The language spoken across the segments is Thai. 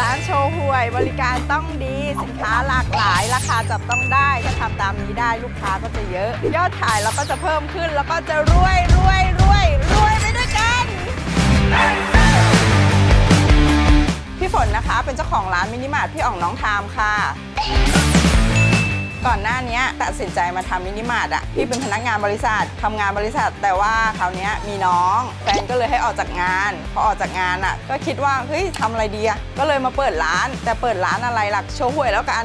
ร้านโชห่วย บริการต้องดีสินค้าหลากหลาย ราคาจับต้องได้ ถ้าทำตามนี้ได้ลูกค้าก็จะเยอะ ยอดขายเราก็จะเพิ่มขึ้น แล้วก็จะรวยรวยรวยรวยไปด้วยกัน พี่ฝนนะคะเป็นเจ้าของร้านมินิมาร์ทพี่อ่องน้องทามค่ะ ก่อนหน้านี้ตัดสินใจมาทำมินิมาร์ทอะพี่เป็นพนักงานบริษัททำงานบริษัท แต่ว่าคราวนี้มีน้อง แฟนก็เลยให้ออกจากงาน พอออกจากงานอะก็คิดว่าเฮ้ยทำอะไรดีอะก็เลยมาเปิดร้าน แต่เปิดร้านอะไรหล่ะโชว์หวยแล้วกัน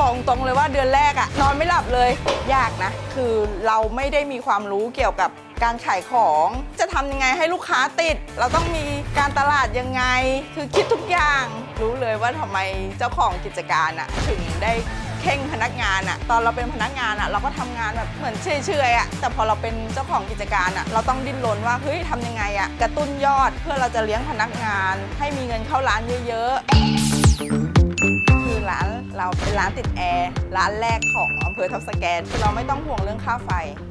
บอกตรงเลยว่าเดือนแรกอะนอนไม่หลับเลย ยากนะ คือเราไม่ได้มีความรู้เกี่ยวกับการขายของ จะทำยังไงให้ลูกค้าติด เราต้องมีการตลาดยังไง คือคิดทุกอย่าง รู้เลยว่าทำไมเจ้าของกิจการอะถึงได้เข่งพนักงานอะตอนเราเป็นพนักงานอะเราก็ทำงานแบบเหมือนเฉยๆอะแต่พอเราเป็นเจ้าของกิจการอะเราต้องดิ้นรนว่าเฮ้ยทำยังไงอะกระตุ้นยอดเพื่อเราจะเลี้ยงพนักงาน ให้มีเงินเข้าร้านเยอะๆคือร้านเราเป็นร้านติดแอร์ร้านแรกของอำเภอทับสแกนคือเราไม่ต้องห่วงเรื่องค่าไฟ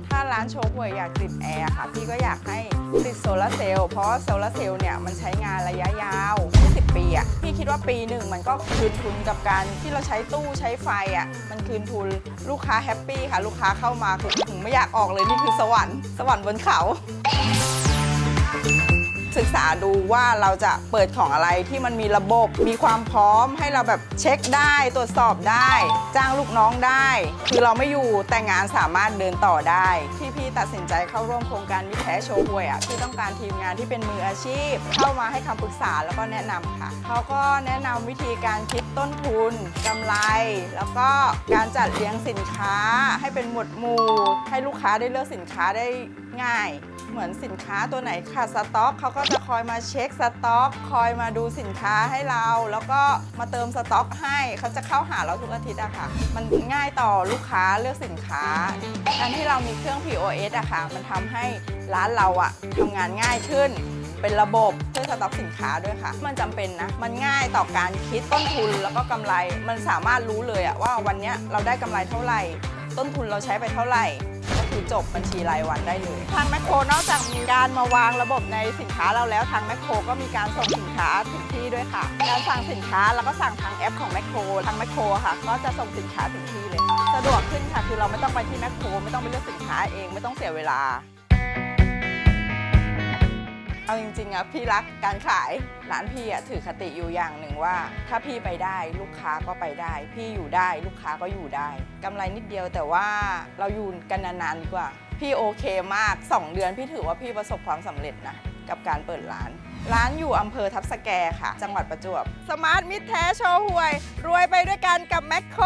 ถ้าร้านโชว์หวยอยากติดแอร์ค่ะพี่ก็อยากให้ ติดโซลาร์เซลล์เพราะโซลาร์เซลล์เนี่ยมันใช้งานระยะยาว 20 ปีอะพี่คิดว่าปีหนึ่งมันก็คืนทุนกับการที่เราใช้ตู้ใช้ไฟอะมันคืนทุนลูกค้าแฮปปี้ค่ะ ลูกค้าเข้ามาคืออื้อหือไม่อยากออกเลยนี่คือสวรรค์สวรรค์บนเขา ศึกษาดูว่าเราจะเปิดของอะไรที่มันมีระบบ มีความพร้อมให้เราแบบเช็คได้ตรวจสอบได้ จ้างลูกน้องได้ คือเราไม่อยู่แต่งานสามารถเดินต่อได้ที่พี่ตัดสินใจเข้าร่วมโครงการมิแท้โชว์หวยอะพี่ต้องการทีมงานที่เป็นมืออาชีพ เข้ามาให้คำปรึกษาแล้วก็แนะนำค่ะเขาก็แนะนำวิธีการคิดต้นทุนกำไร แล้วก็การจัดเรียงสินค้า ให้เป็นหมวดหมู่ ให้ลูกค้าได้เลือกสินค้าได้ง่าย เหมือนสินค้าตัวไหนขาดสต็อกเขาก็็จะคอยมาเช็คสต็อก คอยมาดูสินค้าให้เรา แล้วก็มาเติมสต็อกให้เขาจะเข้าหาเราทุกอาทิตย์อะค่ะ มันง่ายต่อลูกค้าเลือกสินค้าการที่เรามีเครื่อง POS อะค่ะ มันทำให้ร้านเราอะทำงานง่ายขึ้นเป็นระบบเพื่อสต็อกสินค้าด้วยค่ะ มันจำเป็นนะ มันง่ายต่อการคิดต้นทุนแล้วก็กำไร มันสามารถรู้เลยอะว่าวันนี้เราได้กำไรเท่าไหร่ ต้นทุนเราใช้ไปเท่าไหร่ จบบัญชีรายวันได้เลย ทางแมคโครนอกจากมีการมาวางระบบในสินค้าเราแล้วทางแมคโครก็มีการส่งสินค้าถึงที่ด้วยค่ะ การสั่งสินค้าแล้วก็สั่งทางแอปของแมคโครทางแมคโครค่ะ ก็จะส่งสินค้าถึงที่เลยค่ะ สะดวกขึ้นค่ะคือเราไม่ต้องไปที่แมคโครไม่ต้องไปเลือกสินค้าเองไม่ต้องเสียเวลา เอาจริงๆอะพี่รักการขายร้านพี่อะถือคติอยู่อย่างหนึ่งว่า ถ้าพี่ไปได้ลูกค้าก็ไปได้ พี่อยู่ได้ลูกค้าก็อยู่ได้กำไรนิดเดียวแต่ว่าเราอยู่กันนานๆดีกว่า พี่โอเคมาก 2 เดือนพี่ถือว่าพี่ประสบความสำเร็จนะกับการเปิดร้าน ร้านอยู่อำเภอทับสแกค่ะ จังหวัดประจวบ สมาร์ทมิตรแท้โชว์หวย รวยไปด้วยกันกับแมคโคร